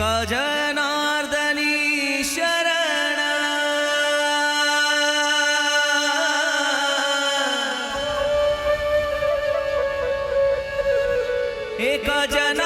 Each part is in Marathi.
गजनार्दनीशर एक जन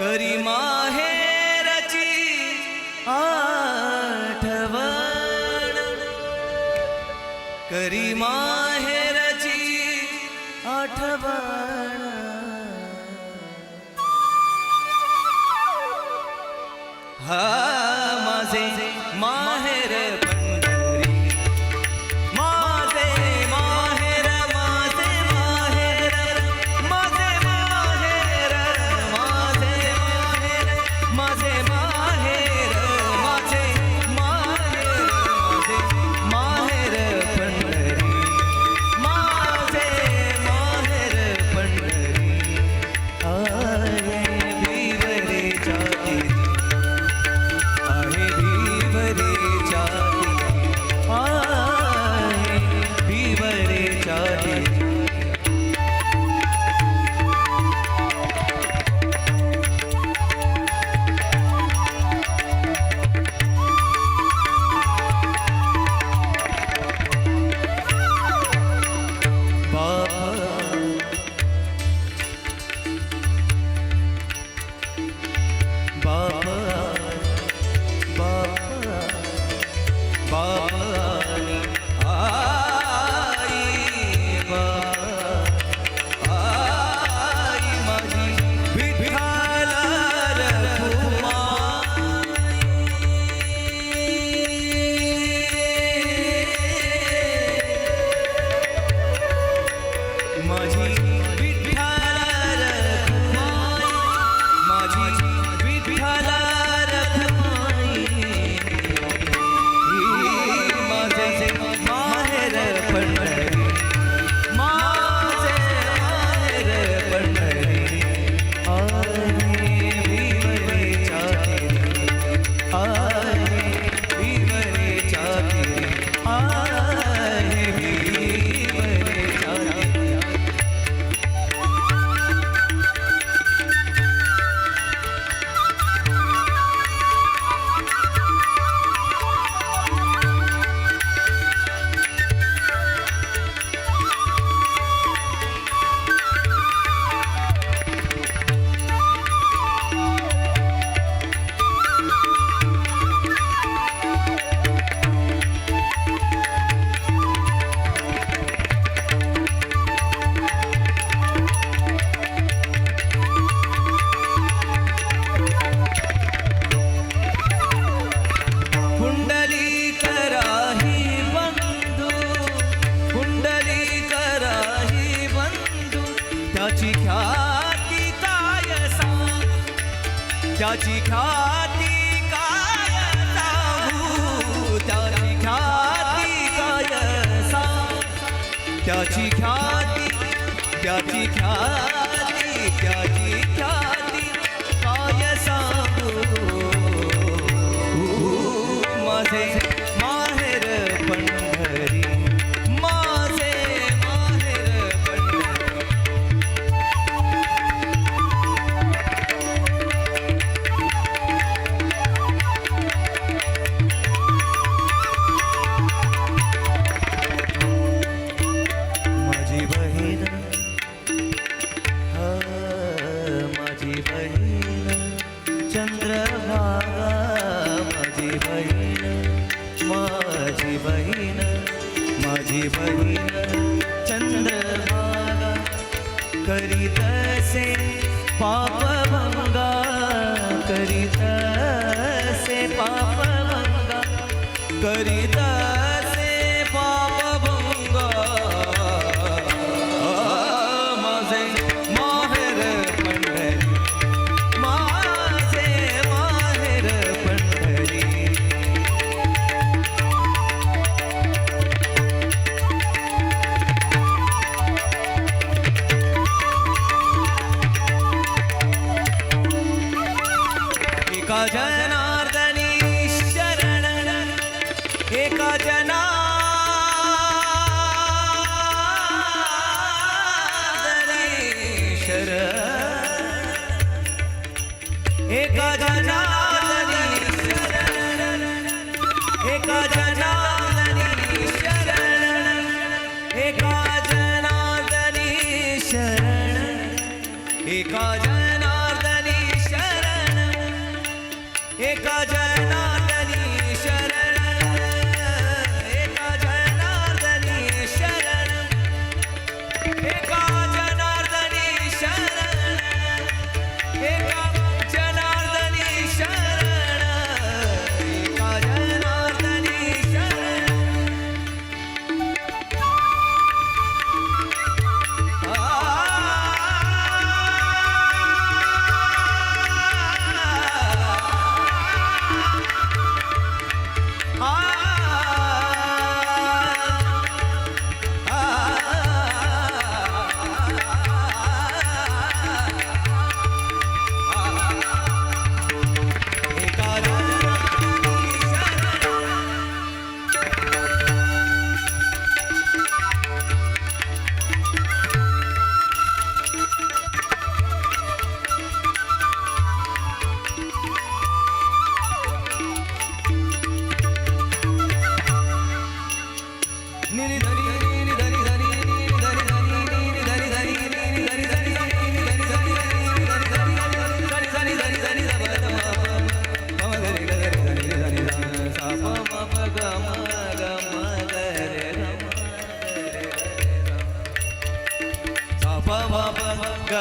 करी माहेरची आठवण. करी माहेरची आठवण. हा त्याची ख्याती काय सांगू? त्याची ख्याती काय सांगू? त्याची ख्याती त्याची ख्याती त्याची ख्याती. चंद्रभागा करीतसे पा એક જનાની એક જનાની શરણ એક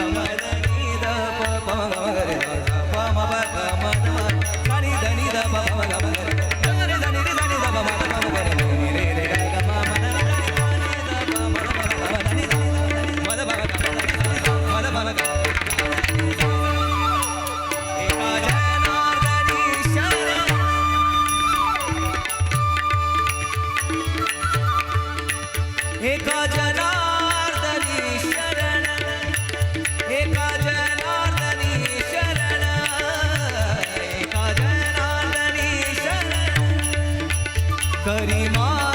mas... करिमा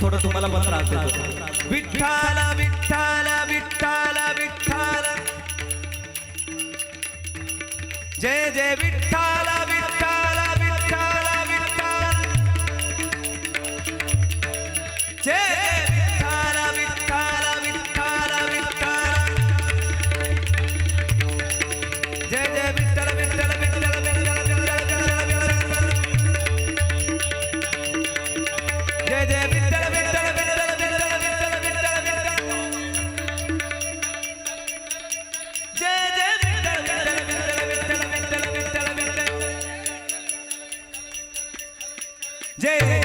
थोडं तुम्हाला पण त्रास देतो विठ्ठल विठ्ठल विठ्ठल विठ्ठल. जय जय विठ्ठल. Jay.